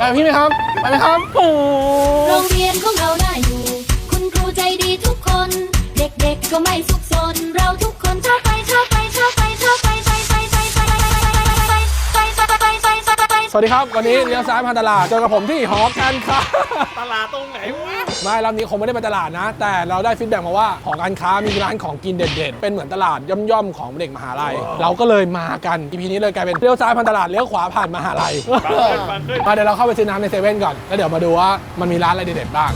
ไปกับพี่ไหมครับ ไปไหมครับโอ้โรงเรียนของเราน่าอยู่ คุณครูใจดีทุกคน เด็กๆก็ไม่สุขสน เราทุกคนชอบไปชอบไปชอบไปชอบไปไปไปไปไปไปไปไปไปไปไปไปสวัสดีครับวันนี้เลี้ยวซ้ายพันตลาดเจอกับผมที่หอการค้าตลาดตรงไหนวะไม่รอบนี้คงไม่ได้ไปตลาดนะ แต่เราได้ฟีดแบ็กมาว่าหอการค้ามีร้านของกินเด็ดๆ เป็นเหมือนตลาดย่อมๆของเด็กมหาลัย เราก็เลยมากัน EP นี้เลยกลายเป็นเลี้ยวซ้ายผ่านตลาดเลี้ยวขวาผ่านมหาลัยมาเดี๋ยวเราเข้าไปซื้อน้ำในเซเว่นก่อนแล้วเดี๋ยวมาดูว่ามันมีร้านอะไรเด็ดๆบ้าง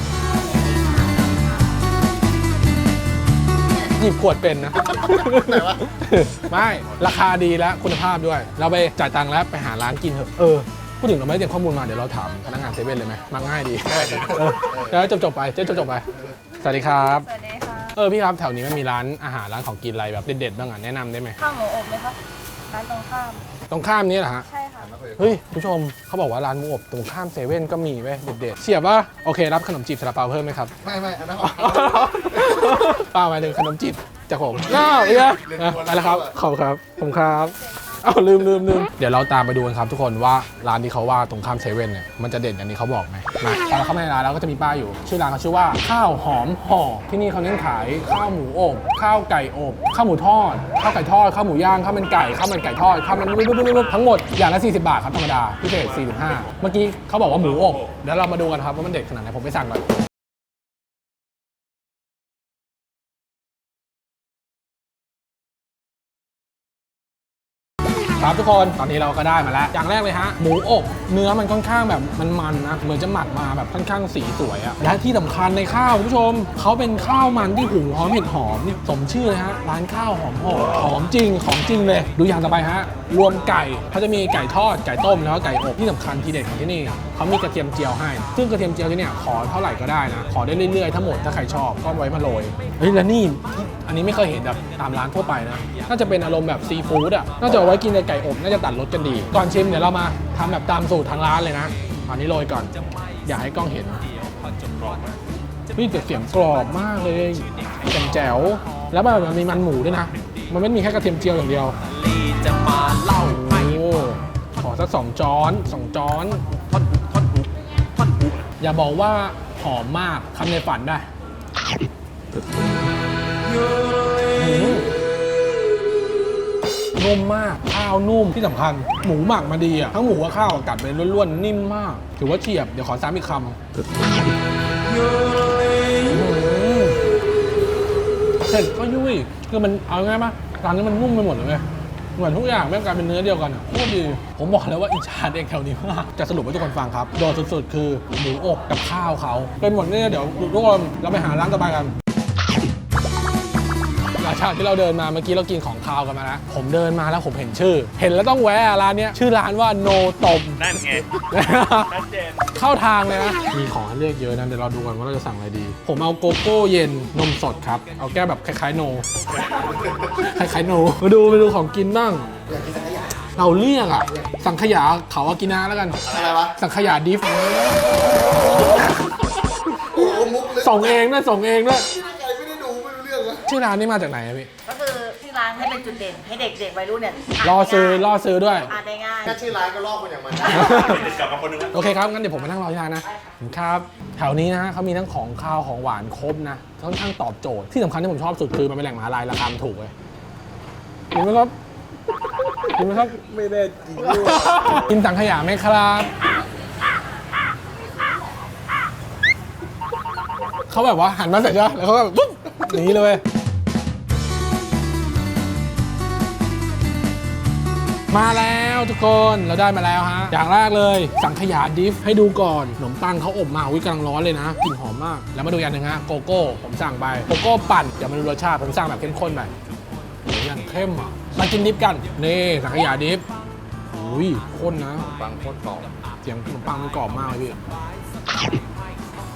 หยิบขวดเป็นนะไม่ราคาดีและคุณภาพด้วย เราไปจ่ายตังค์แล้วไปหาร้านกินเถอะเออ พูดถึงเราไม่ได้เตรียมข้อมูลมาเดี๋ยวเราถามพนักงานเซเว่นเลยไหมมาง่ายดีเออแล้วจบๆไปเจ๊จบๆไปสวัสดีครับ สวัสดีค่ะเออพี่ครับแถวนี้มันมีร้านอาหารร้านของกินอะไรแบบเด็ดๆบ้างอะแนะนำได้ไหมข้าวหมูอบไหมคะร้านตรงข้ามตรงข้ามนี้เหรอฮะ ใช่ค่ะเฮ้ยผู้ชมเขาบอกว่าร้านหมูอบตรงข้ามเซเว่นก็มีเว้ยเด็ดๆเฉียบว่าโอเครับขนมจีบซาลาเปาเพิ่มไหมครับ ไม่ไม่อันนั้นเปล่าหมายถึงขนมจีบจากผมน้าเอียะไปแล้วครับขอบคุณครับผมครับเอาลืมลืมลืมเดี๋ยวเราตามไปดูกันครับทุกคนว่าร้านที่เขาว่าตรงข้ามเซเว่นเนี่ยมันจะเด่นอย่างที่เขาบอกไหมมาตอนเราเข้ามาในร้านแล้วก็จะมีป้ายอยู่ ชื่อร้านเขาชื่อว่าข้าวหอมห่อที่นี่เขาเน้นขายข้าวหมูอบข้าวไก่อบข้าวหมูทอดข้าวไก่ทอดข้าวหมูย่างข้าวมันไก่ข้าวมันไก่ทอดข้าวมันทั้งหมดอย่างละ 40 บาทครับธรรมดาพิเศษ45 เมื่อกี้เขาบอกว่าหมูอบเดี๋ยวเรามาดูกันครับว่ามันเด็ดขนาดไหนผมไปสั่งก่อน ครับทุกคนตอนนี้เราก็ได้มาแล้ว อย่างแรกเลยฮะ หมูอบเนื้อมันค่อนข้างแบบมันมันนะเหมือนจะหมักมาแบบค่อนข้างสีสวยอะและที่สำคัญในข้าวคุณผู้ชมเขาเป็นข้าวมันที่หุงหอมเห็ดหอมนี่สมชื่อเลยฮะร้านข้าวหอมหอมหอมจริงของจริงเลย ดูอย่างต่อไปฮะรวมไก่เขาจะมีไก่ทอดไก่ต้มแล้วก็ไก่อบที่สำคัญทีเด็ดของที่นี่เขามีกระเทียมเจียวให้ ซึ่งกระเทียมเจียวที่เนี่ยขอเท่าไหร่ก็ได้นะ ขอได้เรื่อยๆทั้งหมดถ้าใครชอบก็ไว้มาโรยเฮ้ยแล้วนี่อันนี้ไม่เคยเห็นแบบตามร้านทั่วไปนะน่าจะเป็นอารมณ์แบบซีฟู้ดอะน่าจะเอาไว้กินในไก่อบน่าจะตัดรสกันดี ก่อนชิมเดี๋ยวเรามาทำแบบตามสูตรทางร้านเลยนะอันนี้โรยก่อน อยากให้กล้องเห็นนี่แต่เสียงกรอบมากเลยแจ่มแจ๋วแล้วมันมีมันหมูด้วยนะ มันไม่มีแค่กระเทียมเจียวอย่างเดียวจะมาเล่าโอ้ขอสักสองจ้อนสองจ้อนท่อนท่อนท่ อย่าบอกว่าหอมมากคำในฝันได้นุ่มมาก ข้าวนุ่มที่สำคัญ หมูหมักมาดีอะ ทั้งหมูกับข้าวอะกัดไปล้วนๆ นิ่มมาก ถือว่าเฉียบ เดี๋ยวขอซ้ำอีกคำเผ็ดก็ยุ่ยคือมันเอาง่ายปะร้านนี้มันนุ่มไปหมดเลยเว้ย เหมือนทุกอย่างแม่งกลายเป็นเนื้อเดียวกันอะโคตรดี ผมบอกเลยว่าอิจฉาเด็กแถวนี้มาก จะสรุปให้ทุกคนฟังครับ โดดสุดๆ คือหมูอกกับข้าวเขา เป็นหมดเนี่ยเดี๋ยวทุกคนเราไปหาร้านต่อไปกัน หลังจากที่เราเดินมาเมื่อกี้เรากินของคาวกันมาแล้วผมเดินมาแล้วผมเห็นชื่อ เห็นแล้วต้องแวะร้านเนี้ยชื่อร้านว่าโนตมนั่นไงชัดเจนเข้าทางเลยนะมีของให้เลือกเยอะนะเดี๋ยวเราดูกันว่าเราจะสั่งอะไรดี ผมเอาโกโก้เย็นนมสดครับ เอาแก้วแบบคล้ายๆโนคล้ายๆโนมาดูมาดูของกินบ้างเราเรียกอะสังขยาเขาอากินาแล้วกันอะไรวะสังขยาดิฟโอ้โหมุกเลยส่งเองด้วยส่งเองด้วย ชื่อร้านนี่มาจากไหนอะพี่ ก็คือที่ร้านให้เป็นจุดเด่นให้เด็กๆวัยรุ่นเนี่ยรอซื้อรอซื้อด้วย อ่านได้ง่าย แค่ชื่อร้านก็ลอกคนอย่างมันติดกลับมาคนหนึงแล้ว โอเคครับ งั้นเดี๋ยวผมมานั่งรอที่ร้านนะครับ แถวนี้นะฮะเขามีทั้งของข้าวของหวานครบนะ ค่อนข้างตอบโจทย์ ที่สำคัญที่ผมชอบสุดคือมันเป็นแหล่งมหาลัยราคามันถูกเลยกินไหมครับกินไหมครับ ไม่ได้จริงกินสังขยาไหมครับ เขาแบบว่าหันมาเสร็จใช่ไหมแล้วเขาก็แบบปุ๊บ หนีเลยมาแล้วทุกคนเราได้มาแล้วฮะ อย่างแรกเลย สังขยาดิฟให้ดูก่อนขนมปังเขาอบมาวิกำลังร้อนเลยนะกลิ่นหอมมาก แล้วมาดูอย่างหนึ่งฮะโกโก้ผมสั่งไปโกโก้ปั่นเดี๋ยวมาดูรสชาติผมสั่งแบบเข้มข้นไปโอ้ยอย่างเข้มอะมากินดิฟกันนี่สังขยาดิฟอุ้ยข้นนะปังโคตรกรอบเสียงขนมปังมันกรอบมากเลยพี่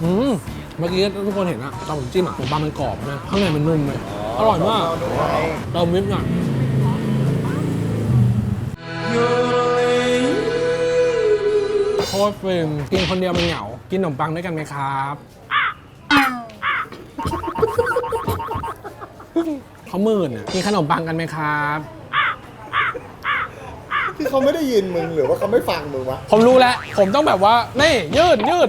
อืม เมื่อกี้ทุกคนเห็นอะตอนผมจิ้มอะขนมปังมันกรอบนะข้างในมันนุ่มเลยอร่อยมากเติมวิปหน่อยโคตรฟินกินคนเดียวมันเหงา กินขนมปังด้วยกันไหมครับเขาหมื่นอะกินขนมปังกันไหมครับที่เขาไม่ได้ยินมึงหรือว่าเขาไม่ฟังมึงวะผมรู้แล้ว ผมต้องแบบว่านี่ยื่นยื่น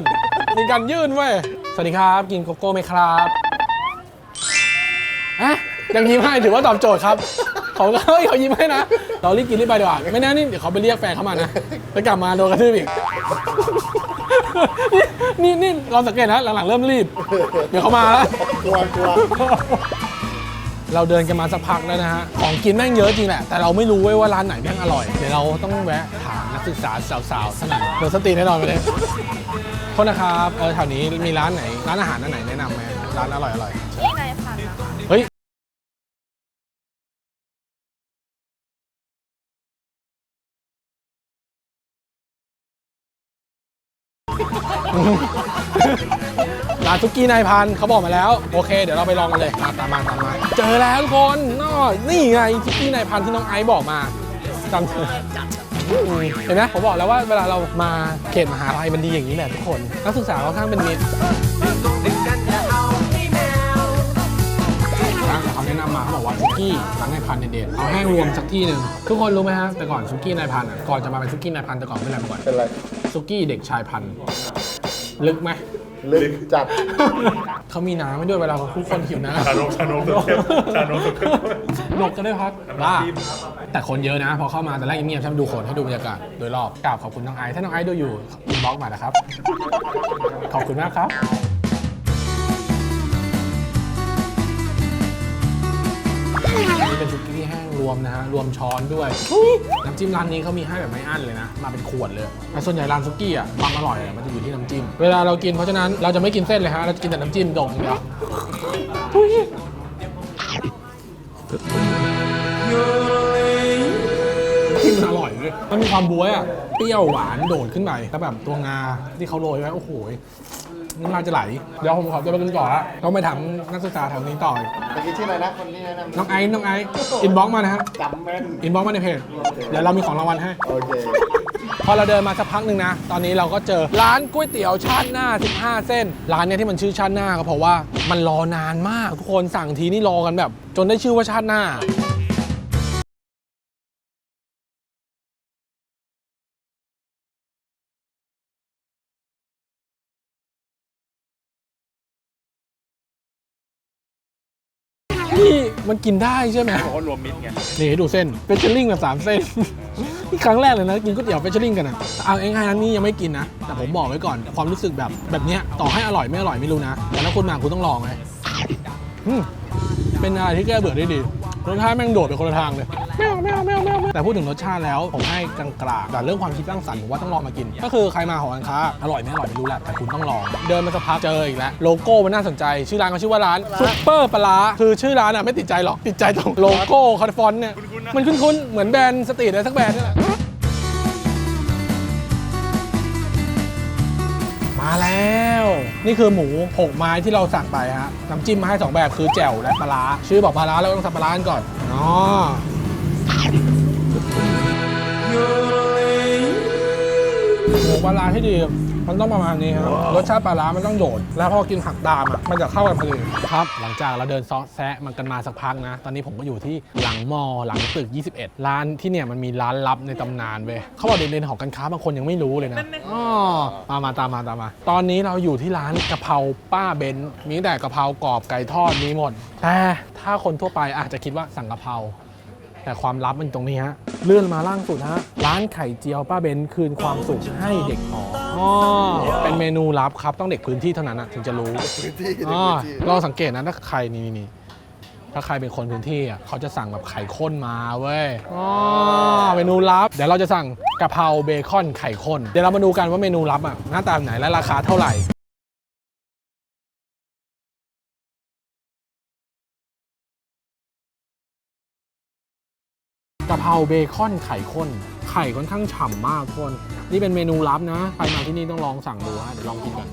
มีการยื่นเว้ย สวัสดีครับ กินโกโก้ไหมครับอะยังยิ้มให้ถือว่าตอบโจทย์ครับเขาก็เฮ้ยเขายิ้มให้นะ เรารีบกินรีบไปดีกว่าไม่แน่นี่เดี๋ยวเขาไปเรียกแฟนเข้ามานะแล้วกลับมาโดนกระทืบอีก นี่นี่เราสังเกตนะหลังๆเริ่มรีบ เดี๋ยวเขามาแล้ว กลัวกลัวเราเดินกันมาสักพักแล้วนะฮะ ของกินแม่งเยอะจริงแหละ แต่เราไม่รู้เว้ยว่าร้านไหนแม่งอร่อย เดี๋ยวเราต้องแวะถามนักศึกษาสาวๆสักหน่อยโดนสตรีแน่นอนไปเลยโท ษนะครับเออแถวนี้มีร้านไหน ร้านอาหารอันไหนแนะนำไหมร้านอร่อยอร่อยที่นายพันธุ์นะคะเฮ้ยร้านซุกี้นายพันธุ์เขาบอกมาแล้ว โอเค เดี๋ยวเราไปลองกันเลยมาตามมาตามมาเจอแล้วทุกคนน่อนี่ไงซุกี้นายพันธุ์ที่น้องไอซ์บอกมาจำเถอะอืม เห็นไหมผมบอกแล้วว่าเวลาเรามาเขตมหาลัยมันดีอย่างนี้แหละทุกคน นักศึกษาค่อนข้างเป็นมิตรร้านเขาแนะนำมาเขาบอกว่าซุกี้ร้านนายพันธุ์เนี่ยเด็ดเอาแห้งรวมสักที่หนึ่งทุกคนรู้ไหมฮะแต่ก่อนซุกี้นายพันธุ์อะก่อนจะมาเป็นซุกี้นายพันธุ์แต่ก่อนเป็นอะไรมาก่อนเป็นไรซุกี้เด็กชายพันธุ์ลึกไหม ลึกจัด เขามีน้ำให้ด้วยเวลาทุกคนหิวน้ำชานมชานมสุดเข้มชานมสุดเข้มหลบกันด้วยครับน้ำบ้าจิ้มแต่คนเยอะนะ พอเข้ามาแต่แรกเงียบๆใช่ไหมดูคนให้ดูบรรยากาศโดยรอบกราบขอบคุณน้องไอซ์ถ้าน้องไอซ์ดูอยู่อินบ็อกมานะครับ ขอบคุณมากครับ นี่เป็นซุกี้แห้งรวมนะฮะ รวมช้อนด้วย น้ำจิ้มร้านนี้เขามีให้แบบไม่อั้นเลยนะ มาเป็นขวดเลยแต่ส่วนใหญ่ร้านซุกี้อะความอร่อยอะมันจะอยู่ที่น้ำจิ้ม เวลาเรากินเพราะฉะนั้นเราจะไม่กินเส้นเลยฮะ เราจะกินแต่น้ำจิ้มดองเดียวอุ๊ยจิ้มมันอร่อยเลยมันมีความบ๊วยอะ เปรี้ยวหวานโดดขึ้นไปแล้วแบบตัวงาที่เขาโรยไว้โอ้โห น้ำลายจะไหล เดี๋ยวผมขอจะไปกินต่อละต้องไปถามนักศึกษาแถวนี้ต่ออีกเมื่อกี้ชื่ออะไรนะคนนี้แนะนำน้องไอซ์น้องไอซ์อินบ็อกมานะครับ จำแม่นอินบ็อกมาในเพจ เดี๋ยวเรามีของรางวัลให้ โอเค พอเราเดินมาสักพักหนึ่งนะ ตอนนี้เราก็เจอร้านก๋วยเตี๋ยวชาติหน้า 15 เส้น ร้านเนี้ยที่มันชื่อชาติหน้าก็เพราะว่ามันรอนานมากทุกคนสั่งทีนี่รอกันแบบ จนได้ชื่อว่าชาติหน้า นี่มันกินได้ใช่ไหมบอกว่ารวมมิตรไงนี่ให้ดูเส้นเฟเชอร์ลิงแบบ3เส้น นี่ครั้งแรกเลยนะ กินก๋วยเตี๋ยวเฟเชอร์ลิงกันอะเอาเองไงนั้นนี่ยังไม่กินนะ แต่ผมบอกไว้ก่อนความรู้สึกแบบแบบเนี้ยต่อให้อร่อยไม่อร่อยไม่รู้นะแต่ถ้าคุณมาคุณต้องลองไงอืม เป็นอะไรที่แก้เบื่อได้ดีรสชาติแม่งโดดไปคนละทางเลยไม่เอาไม่เอาไม่เอาไม่เอาแต่พูดถึงรสชาติแล้วผมให้กลางๆแต่เรื่องความคิดสร้างสรรค์ผมว่าต้องลองมากิน ก็คือใครมาหอการค้าอร่อยไม่อร่อยไม่รู้แหละแต่คุณต้องลอง เดินมาสักพักเจออีกแล้วโลโก้มันน่าสนใจ ชื่อร้านเขาชื่อว่าร้านซุปเปอร์ปลาร้าคือชื่อร้านอะไม่ติดใจหรอกติดใจตรงโลโก้คาร์ฟอนต์เนี่ยคุ้นๆนะมันคุ้นๆเหมือนแบรนด์สตรีทอะไรสักแบรนด์นี่แหละ มาแล้ว นี่คือหมูหกไม้ที่เราสั่งไปฮะน้ำจิ้มมาให้สองแบบคือแจ่วและปลาร้าชื่อบอกปลาร้าแล้วต้องสับปลาร้าก่อนอ๋อ หมูปลาร้าที่ดี มันต้องประมาณนี้ครับรสชาติปลาร้ามันต้องโดด แล้วพอกินผักตามอะมันจะเข้ากันพอดีครับ หลังจากเราเดินซอแซะมันกันมาสักพักนะ ตอนนี้ผมก็อยู่ที่หลังมอหลังตึก 21 ร้านที่เนี่ยมันมีร้านลับในตำนานเว้ยเขาบอกเด่นๆของการค้าบางคนยังไม่รู้เลยนะอ๋อมามาตามมาตามมา ตอนนี้เราอยู่ที่ร้านกะเพราป้าเบนซ์มีแต่กะเพรากรอบไก่ทอดมีหมดแต่ถ้าคนทั่วไปอาจจะคิดว่าสั่งกะเพรา แต่ความลับมันอยู่ตรงนี้ฮะ เลื่อนมาล่างสุดฮะ ร้านไข่เจียวป้าเบนคืนความสุขให้เด็กหออ๋อเป็นเมนูลับครับต้องเด็กพื้นที่เท่านั้นนะถึงจะรู้พื้นที่ในอ๋อพื้นที่ลองสังเกตนะถ้าใครนี่นี่นี่ถ้าใครเป็นคนพื้นที่อะเขาจะสั่งแบบไข่ข้นมาเว้ยอ๋อเมนูลับ เดี๋ยวเราจะสั่งกะเพราเบคอนไข่ข้นเดี๋ยวเรามาดูกันว่าเมนูลับอะหน้าตาแบบไหนและราคาเท่าไหร่ กะเพราเบคอนไข่ข้น ไข่ค่อนข้างฉ่ำมากทุกคน นี่เป็นเมนูลับนะ ใครมาที่นี่ต้องลองสั่งดูฮะ เดี๋ยวลองกินกัน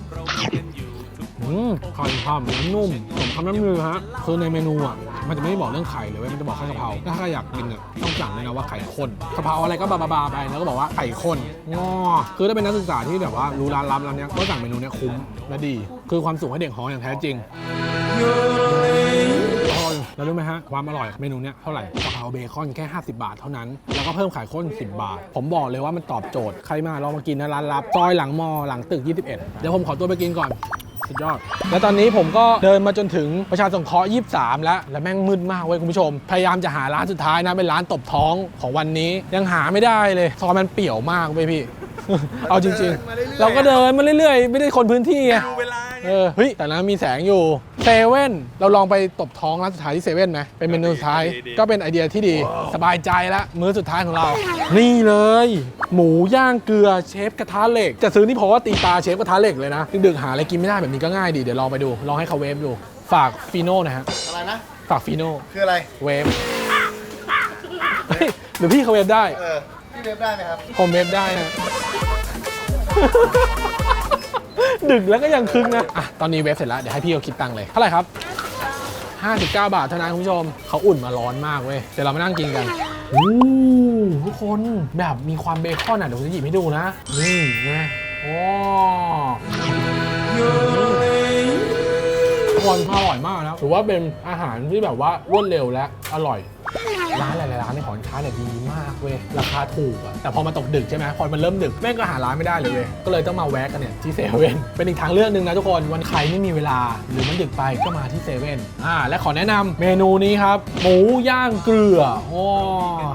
อืมไข่ฉ่ำและนุ่มสมคำน้ำมือฮะ คือในเมนูอะ มันจะไม่ได้บอกเรื่องไข่เลยเว้ย มันจะบอกแค่กะเพรา ถ้าใครอยากกินอะต้องสั่งเลยนะว่าไข่ข้นกะเพราอะไรก็บาบาไป แล้วก็บอกว่าไข่ข้นงอคือถ้าเป็นนักศึกษาที่แบบว่ารู้ร้านลับร้านเนี้ยก็สั่งเมนูเนี้ยคุ้มและดี คือความสุขให้เด็กหออย่างแท้จริง แล้วรู้ไหมฮะความอร่อยเมนูเนี้ยเท่าไหร่กะเพราเบคอนแค่ 50 บาทเท่านั้น แล้วก็เพิ่มไข่ข้น 10 บาท ผมบอกเลยว่ามันตอบโจทย์ใครมาลองมากินนะร้านลับซอยหลังมอหลังตึก 21 เดี๋ยวผมขอตัวไปกินก่อนสุดยอด แล้วตอนนี้ผมก็เดินมาจนถึงประชาสงเคราะห์ 23 แล้ว แล้วแม่งมืดมากเว้ยคุณผู้ชม พยายามจะหาร้านสุดท้ายนะ เป็นร้านตบท้องของวันนี้ ยังหาไม่ได้เลยซอยมันเปี่ยวมากเว้ยพี่ เอาจริงๆ เราก็เดินมาเรื่อยๆ ไม่ได้คนพื้นที่ไงดู เวลาเออเฮ้ยแต่นั้นมีแสงอยู่เซเว่นเราลองไปตบท้องร้านสุดท้ายที่เซเว่นไหมเป็นเมนูสุดท้ายดีดี ก็เป็นไอเดียที่ดี สบายใจแล้วมื้อสุดท้ายของเรา นี่เลย หมูย่างเกลือเชฟกระทะเหล็ก จะซื้อนี่เพราะว่าตีตาเชฟกระทะเหล็กเลยนะดึกๆหาอะไรกินไม่ได้แบบนี้ก็ง่ายดีเดี๋ยวลองไปดูลองให้เขาเวฟดูฝากฟีโน่นะฮะอะไรนะ ฝากฟีโน่คืออะไร เวฟเฮ้ยหรือพี่เขาเวฟได้ เออ พี่เว็บได้ไหมครับ ผมเวฟได้นะ ดึกแล้วก็ยังคึกนะอะตอนนี้เวฟเสร็จแล้ว เดี๋ยวให้พี่เขาคิดตังค์เลยเท่าไหร่ครับ 59 บาทเท่านั้นคุณผู้ชมเขาอุ่นมาร้อนมากเว้ยเดี๋ยวเรามานั่งกินกันอู้ทุกคนแบบมีความเบคอนอะเดี๋ยวผมจะหยิบให้ดูนะนี่ไงโอ้ทุกคนอร่อยมากนะถือว่าเป็นอาหารที่แบบว่ารวดเร็วและอร่อย ร้านหลายๆร้านในหอนค้าเนี่ยดีมากเว้ยราคาถูกอะแต่พอมาตกดึกใช่ไหมพอมันเริ่มดึกแม่งก็หาร้านไม่ได้เลยเว้ยก็เลยต้องมาแวะกันเนี่ยที่เซเว่นเป็นอีกทางเลือกหนึ่งนะทุกคนวันใครไม่มีเวลาหรือมันดึกไปก็มาที่เซเว่นอ่าและขอแนะนำเมนูนี้ครับหมูย่างเกลือโอ้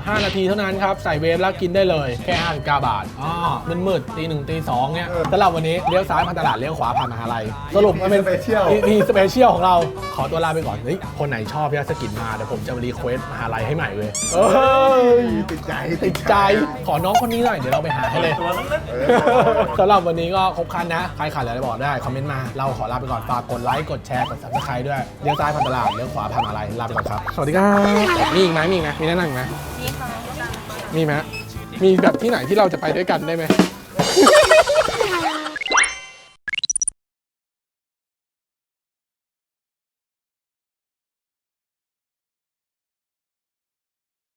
ห้านาทีเท่านั้นครับใส่เวฟแล้วกินได้เลยแค่59บาทอ๋อมืดมืดๆตีหนึ่งตีสองเนี่ยสำหรับวันนี้เลี้ยวซ้ายผ่านตลาดเลี้ยวขวาผ่านมหาลัยสรุป มันเป็น Special มีสเปเชียลของเราขอตัวลาไปก่อนเฮ้ยคนไหนชอบพี่สกินมาเดี๋ยวผมจะรีเควสมหาลัยให้ใหม่เลยเอ้ยติดใจติดใจขอน้องคนนี้หน่อยเดี๋ยวเราไปหาให้เลยตัวนั้นนะ สำหรับวันนี้ก็ครบครันนะ ใครขาดอะไรบอกได้ คอมเมนต์มา เราขอลาไปก่อน ฝากกดไลค์ กดแชร์ กด subscribe ด้วย เลี้ยวซ้ายผ่านตลาด เลี้ยวขวาผ่านอะไร ลาไปก่อนครับ สวัสดีครับมีอีกไหมมีอีกไหมมีแนะนำอีกไหมนี่ค่ะมีไหมมีแบบที่ไหนที่เราจะไปด้วยกันได้ไหม